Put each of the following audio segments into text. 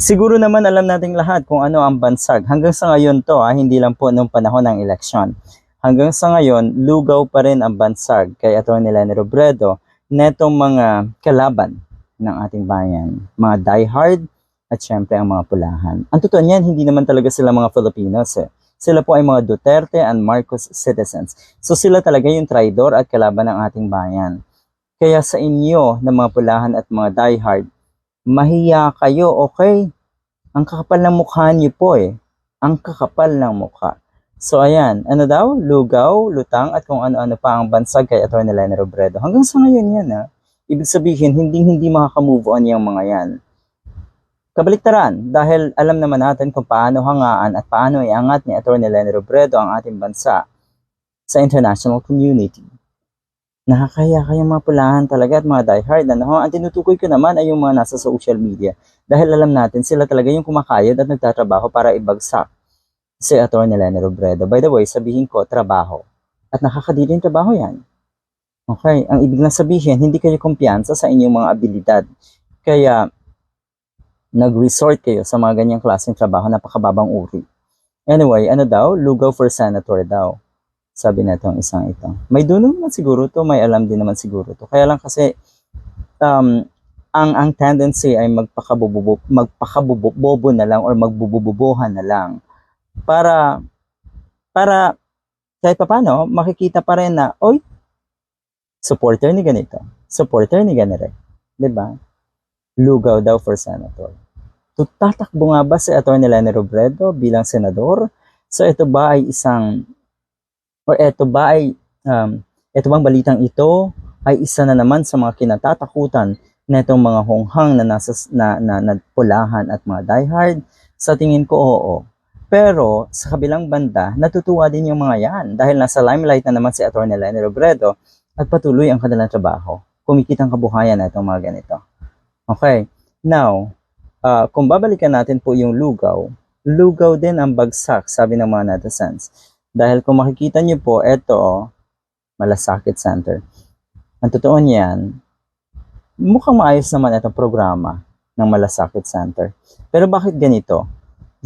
Siguro naman alam nating lahat kung ano ang bansag. Hanggang sa ngayon to, ah, hindi lang po nung panahon ng eleksyon. Hanggang sa ngayon, lugaw pa rin ang bansag kay Atty. Lenny Robredo netong mga kalaban ng ating bayan. Mga diehard at syempre ang mga pulahan. Ang totoo niyan, hindi naman talaga sila mga Filipinos eh. Sila po ay mga Duterte and Marcos citizens. So sila talaga yung traidor at kalaban ng ating bayan. Kaya sa inyo na mga pulahan at mga diehard, mahiya kayo, okay? Ang kakapal ng mukha niyo po eh. Ang kakapal ng mukha. So ayan, ano daw? Lugaw, lutang at kung ano-ano pa ang bansag kay Atty. Lenny Robredo. Hanggang sa ngayon yan ha. Ibig sabihin, hindi hindi makakamove on yung mga yan. Kabaliktaran, dahil alam naman natin kung paano hangaan at paano iangat ni Atty. Lenny Robredo ang ating bansa sa international community. Nakakaya kayong mga pulahan talaga at mga diehard. Ano? Ang tinutukoy ko naman ay yung mga nasa social media. Dahil alam natin sila talaga yung kumakayod at nagtatrabaho para ibagsak si Atty. Lenny Robredo. By the way, sabihin ko, trabaho. At nakakadili yung trabaho yan. Okay, ang ibig na sabihin, hindi kayo kumpiyansa sa inyong mga abilidad. Kaya, nag-resort kayo sa mga ganyang klaseng trabaho, napakababang uri. Anyway, ano daw? Lugaw for senator daw. Sabi na itong isang ito. May duno naman siguro to, may alam din naman siguro to. Kaya lang kasi, um, ang ang tendency ay magpakabububo, magpakabubobo na lang or magbubububuhan na lang para para kahit pa paano, makikita pa rin na, oy, supporter ni ganito, supporter ni ganire. 'Di ba? Lugaw daw for senator. Tutatakbo nga ba si Atty. Lenny Robredo bilang senador? So ito ba ay isang or ito ba ay um, ito bang balitang ito ay isa na naman sa mga kinatatakutan netong mga honghang na nasa na, na, na pulahan at mga diehard? Sa tingin ko oo. Pero sa kabilang banda, natutuwa din yung mga yan dahil nasa limelight na naman si Atty. Lenny Robredo at patuloy ang kanilang trabaho. Kumikita ang kabuhayan na itong mga ganito. Okay. Now, uh, kung babalikan natin po yung lugaw, lugaw din ang bagsak, sabi ng mga netizens. Dahil kung makikita niyo po, ito, oh, Malasakit Center. Ang totoo niyan, mukhang maayos naman itong programa ng Malasakit Center. Pero bakit ganito?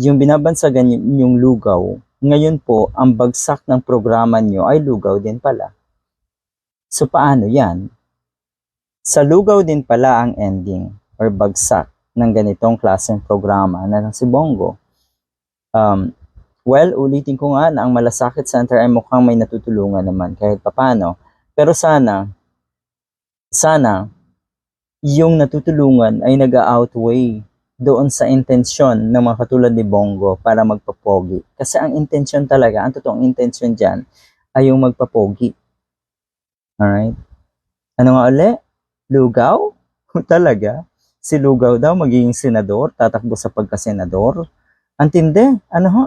Yung binabansagan yung lugaw, ngayon po, ang bagsak ng programa nyo ay lugaw din pala. So paano yan? Sa lugaw din pala ang ending or bagsak ng ganitong klaseng programa na si Bongo. Um, well, ulitin ko nga na ang Malasakit Center ay mukhang may natutulungan naman kahit papano. Pero sana, sana, yung natutulungan ay nag-outweigh doon sa intensyon ng mga katulad ni Bongo para magpapogi. Kasi ang intensyon talaga, ang totoong intensyon dyan, ay yung magpapogi. Alright? Ano nga uli? Lugaw? talaga? Si Lugaw daw magiging senador, tatakbo sa pagkasenador? Ang tindi, ano ho?